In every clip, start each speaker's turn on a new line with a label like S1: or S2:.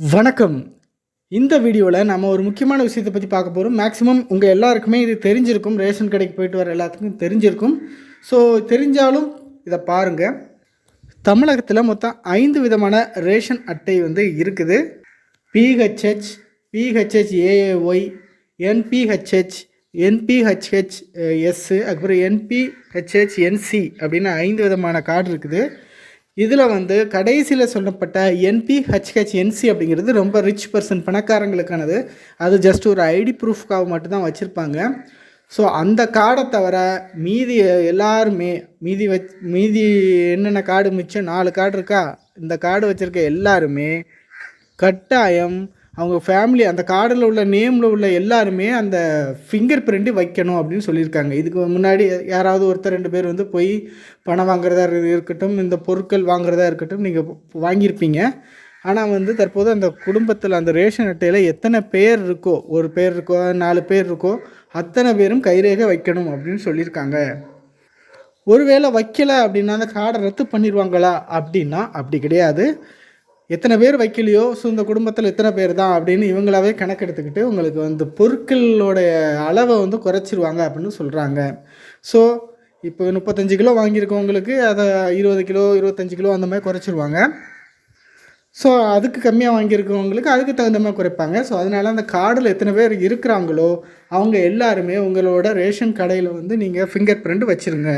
S1: வணக்கம். இந்த வீடியோவில் நம்ம ஒரு முக்கியமான விஷயத்தை பற்றி பார்க்க போகிறோம் மேக்ஸிமம் உங்கள் எல்லாருக்குமே இது தெரிஞ்சிருக்கும். ரேஷன் கடைக்கு போயிட்டு வர எல்லாத்துக்கும் தெரிஞ்சிருக்கும். ஸோ தெரிஞ்சாலும் இதை பாருங்கள் தமிழகத்தில் மொத்தம் ஐந்து விதமான ரேஷன் அட்டை வந்து இருக்குது. PHH PHH AAY NPHH NPHH S அதுக்கப்புறம் என்பிஹெச்ஹெச் என்சி அப்படின்னு ஐந்து விதமான கார்டு இருக்குது. இதில் வந்து கடைசியில் சொல்லப்பட்ட என்பிஹெச்ஹெச் என்சி அப்படிங்கிறது ரொம்ப ரிச் பர்சன் பணக்காரங்களுக்கானது. அது ஜஸ்ட் ஒரு ஐடி ப்ரூஃப்காக மட்டும்தான் வச்சுருப்பாங்க. ஸோ அந்த கார்டை தவிர மீதி எல்லாருமே மீதி வச் மீதி என்னென்ன கார்டு மிச்சம் நாலு கார்டு இருக்கா? இந்த கார்டு வச்சுருக்க எல்லாருமே கட்டாயம் அவங்க ஃபேமிலி அந்த கார்டில் உள்ள நேமில் உள்ள எல்லாருமே அந்த ஃபிங்கர் பிரிண்ட்டு வைக்கணும் அப்படின்னு சொல்லியிருக்காங்க. இதுக்கு முன்னாடி யாராவது ஒருத்தர் ரெண்டு பேர் வந்து போய் பணம் வாங்குறதா இருக்கட்டும் இந்த பொருட்கள் வாங்குறதா இருக்கட்டும் நீங்கள் வாங்கியிருப்பீங்க. ஆனால் வந்து தற்போது அந்த குடும்பத்தில் அந்த ரேஷன் அட்டையில் எத்தனை பேர் இருக்கோ ஒரு பேர் இருக்கோ நாலு பேர் இருக்கோ அத்தனை பேரும் கைரேகை வைக்கணும் அப்படின்னு சொல்லியிருக்காங்க. ஒருவேளை வைக்கலை அப்படின்னா அந்த கார்டை ரத்து பண்ணிடுவாங்களா அப்படின்னா அப்படி கிடையாது. எத்தனை பேர் வைக்கலையோ ஸோ இந்த குடும்பத்தில் எத்தனை பேர் தான் அப்படின்னு இவங்களாவே கணக்கெடுத்துக்கிட்டு உங்களுக்கு வந்து பொருட்களோடைய அளவை வந்து குறைச்சிருவாங்க அப்படின்னு சொல்கிறாங்க ஸோ இப்போ முப்பத்தஞ்சு கிலோ வாங்கியிருக்கவங்களுக்கு அதை இருபது கிலோ இருபத்தஞ்சி கிலோ அந்த மாதிரி குறைச்சிருவாங்க. ஸோ அதுக்கு கம்மியாக வாங்கியிருக்கவங்களுக்கு அதுக்கு தகுந்த மாதிரி குறைப்பாங்க. ஸோ அதனால் அந்த கார்டில் எத்தனை பேர் இருக்கிறாங்களோ அவங்க எல்லாருமே உங்களோட ரேஷன் கடையில் வந்து நீங்கள் ஃபிங்கர் பிரிண்ட் வச்சுருங்க.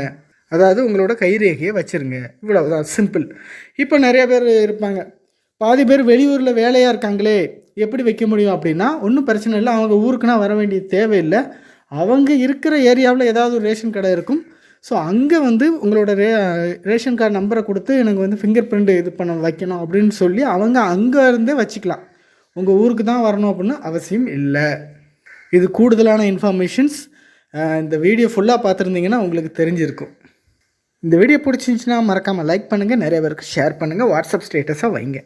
S1: அதாவது உங்களோட கைரேகையை வச்சுருங்க. இவ்வளவுதான் சிம்பிள் இப்போ நிறைய பேர் இருப்பாங்க. பாதி பேர் வெளியூரில் வேலையாக இருக்காங்களே எப்படி வைக்க முடியும் அப்படின்னா ஒன்றும் பிரச்சனை இல்லை. அவங்க ஊருக்குனா வர வேண்டிய தேவையில்லை. அவங்க இருக்கிற ஏரியாவில் ஏதாவது ஒரு ரேஷன் கடை இருக்கும். ஸோ அங்கே வந்து உங்களோட ரே ரேஷன் கார்டு நம்பரை கொடுத்து எனக்கு வந்து ஃபிங்கர் பிரிண்ட் இது பண்ண வைக்கணும் அப்படின்னு சொல்லி அவங்க அங்கே இருந்தே வச்சுக்கலாம். உங்கள் ஊருக்கு தான் வரணும் அப்படின்னு அவசியம் இல்லை. இது கூடுதலான இன்ஃபர்மேஷன்ஸ் இந்த வீடியோ ஃபுல்லாக பார்த்துருந்தீங்கன்னா உங்களுக்கு தெரிஞ்சிருக்கும். இந்த வீடியோ பிடிச்சிருந்துச்சுன்னா மறக்காமல் லைக் பண்ணுங்கள் நிறைய பேருக்கு ஷேர் பண்ணுங்கள் வாட்ஸ்அப் ஸ்டேட்டஸாக வைங்க.